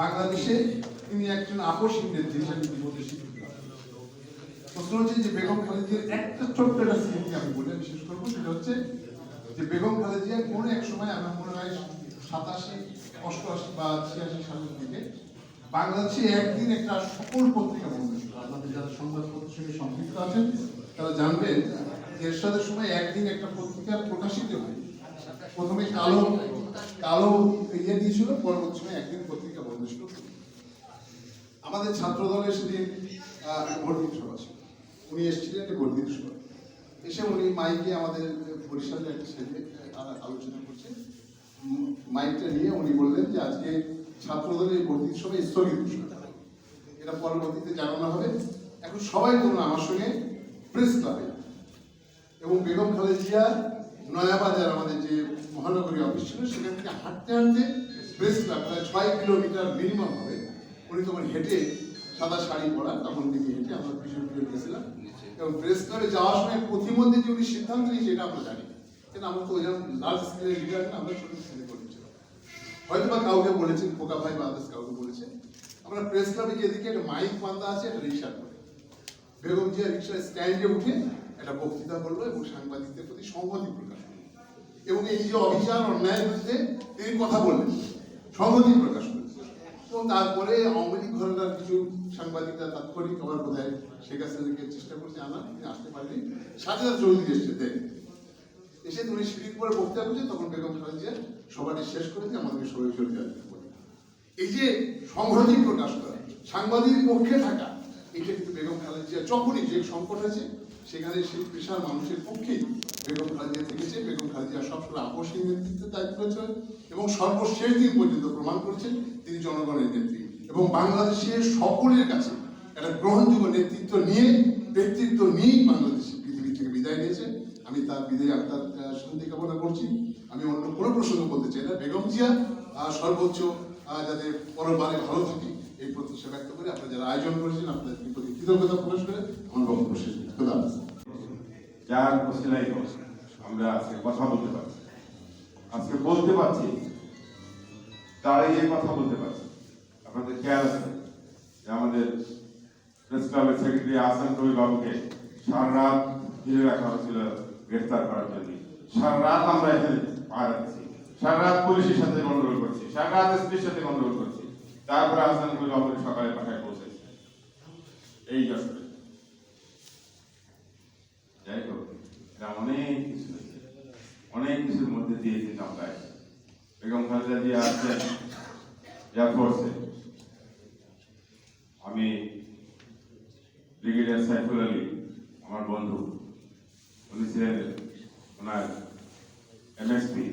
বাংলাদেশে তিনি একজন আপসীন নেত্রী হিসেবে ইতিমধ্যে স্বীকৃত প্রশ্ন হচ্ছে যে বেগম খালেদিয়ার একটা ছোট্ট একটা স্মৃতি আমি বলে বিশেষ করব, সেটা হচ্ছে যে বেগম খালেদিয়া কোনো এক সময় আমার মনে হয় সাতাশি, অষ্টআশি বা ছিয়াশি সালের দিকে বাংলাদেশে একদিন একটা সকল পত্রিকা বন্ধ ছিল। আপনাদের যারা সংবাদপত্রের সঙ্গে সম্পৃক্ত আছেন, তারা জানবেন যে এরশাদের সময় একদিন একটা পত্রিকা প্রকাশিত হয়। প্রথমে কালো কালো ইয়ে দিয়েছিল, পরবর্তী সময় একদিন পত্রিকা বন্ধ ছিল। আমাদের ছাত্র দলের সেদিন ভর্তি সভা ছিল, উনি এসেছিলেন ভর্তি সভা। এসে উনি মাইকে আমাদের বরিশালের একটা ছেলে আলোচনা করছে মাইকটা নিয়ে উনি বললেন যে আজকে ছাত্র দলের এই ভর্তি সভায় স্থগিত। এটা পরবর্তীতে জানানো হবে। এখন সবাই ধরুন আমার সঙ্গে, প্রেস ক্লাবে এবং বেগম খালেদিয়া, নয়াবাজার আমাদের যে মহানগরী অফিস ছিল, সেখান থেকে হাঁটতে হাঁটতে ক্লাব প্রায় ছয় কিলোমিটার মিনিমাম হবে। উনি তখন হেঁটে সাদা শাড়ি পরা, তখন থেকে হেঁটে আমরা পিছন ফিরে গেছিলাম। এবং প্রেস ক্লাবে যাওয়ার সময় প্রতিমধ্যে যে উনি সিদ্ধান্ত নিয়েছে, এটা আমরা জানি। কিন্তু আমরা তো ওইরকম লার্জ স্কেলের লিডার না, আমরা ছোট স্কেলে করেছিলাম হয়তো বা কাউকে বলেছেন, খোকা ভাই বা কাউকে বলেছেন। আমরা প্রেস ক্লাবে যেদিকে একটা মাইক বান্ধা আছে, একটা রিক্সা করে বেগম জিয়া রিক্সার স্ট্যান্ডে উঠে একটা বক্তৃতা করল এবং সাংবাদিকদের প্রতি সংহতি প্রকাশ করল। এবং এই যে অভিযান অন্যায়ের বিরুদ্ধে তিনি কথা বললেন। সংহতি প্রকাশ করলেন এবং তারপরে আওয়ামী লীগ ঘটনার কিছু সাংবাদিকরা তাৎক্ষণিক আমার বোধ হয় শেখ হাসিনাকে চেষ্টা করছে আনার তিনি আসতে পারেনি। সাজেদা চৌধুরী এসছে এসে তুমি সিঁড়ির পরে বক্তৃতা করছে, তখন বেগম খালেদিয়া সবাটি শেষ করে দিয়ে আমাদেরকে সবাই চলে যাবে এই যে সংহতি প্রকাশ করা, সাংবাদিক পক্ষে থাকা এটা কিন্তু বেগম খালেদিয়া যখনই যে সংকট আছে সেখানে সেই পেশার মানুষের পক্ষেই বেগম খালেদিয়া আপসী নেতৃত্বের দায়িত্ব রয়েছে এবং সর্বশেষ দিন পর্যন্ত প্রমাণ করেছেন তিনি জনগণের নেত্রী এবং বাংলাদেশের সকলের কাছে একটা গ্রহণযোগ্য নেতৃত্ব নিয়ে ব্যক্তিত্ব নিয়েই বাংলাদেশ পৃথিবী থেকে বিদায় নিয়েছে। আমি তার বিদায় আত্মার আহ, শান্তি কামনা করছি। আমি অন্য কোনো প্রসঙ্গ বলতে চাই না। বেগম জিয়া সর্বোচ্চ যাতে পরবারে ভালো থাকি এই প্রত্যাশা ব্যক্ত করে আপনারা যারা আয়োজন করেছেন আপনাদের প্রতি কৃতজ্ঞতা প্রকাশ করে আমার বক্তব্য শেষ। খোদা যার আমরা আজকে কথা বলতে পারছি। বলতে পারছি। দাঁড়িয়ে কথা বলতে পারছি। আপনাদের খেয়াল আছে যে আমাদের প্রেস ক্লাবের সেক্রেটারি আহসান কবি বাবুকে সারা রাত ঘিরে রাখা হয়েছিল গ্রেফতার করার জন্য। সারা রাত আমরা এখানে পাহারা দিচ্ছি সারা রাত পুলিশের সাথে গন্ডগোল করছি। সারা রাত এসপির সাথে গন্ডগোল করছি। তারপরে আহসান কবি বাবুকে সকালে পাঠায় পৌঁছেছি। এই যশোরে যাই হোক এটা অনেক কিছু। অনেক কিছুর মধ্যে দিয়ে কিন্তু আমরা। বেগম খালেদা জিয়া আসছেন এয়ারফোর্সে আমি ব্রিগেডিয়ার সাইফুল আলী, আমার বন্ধু। উনি ছিলেন ওনার এমএসপি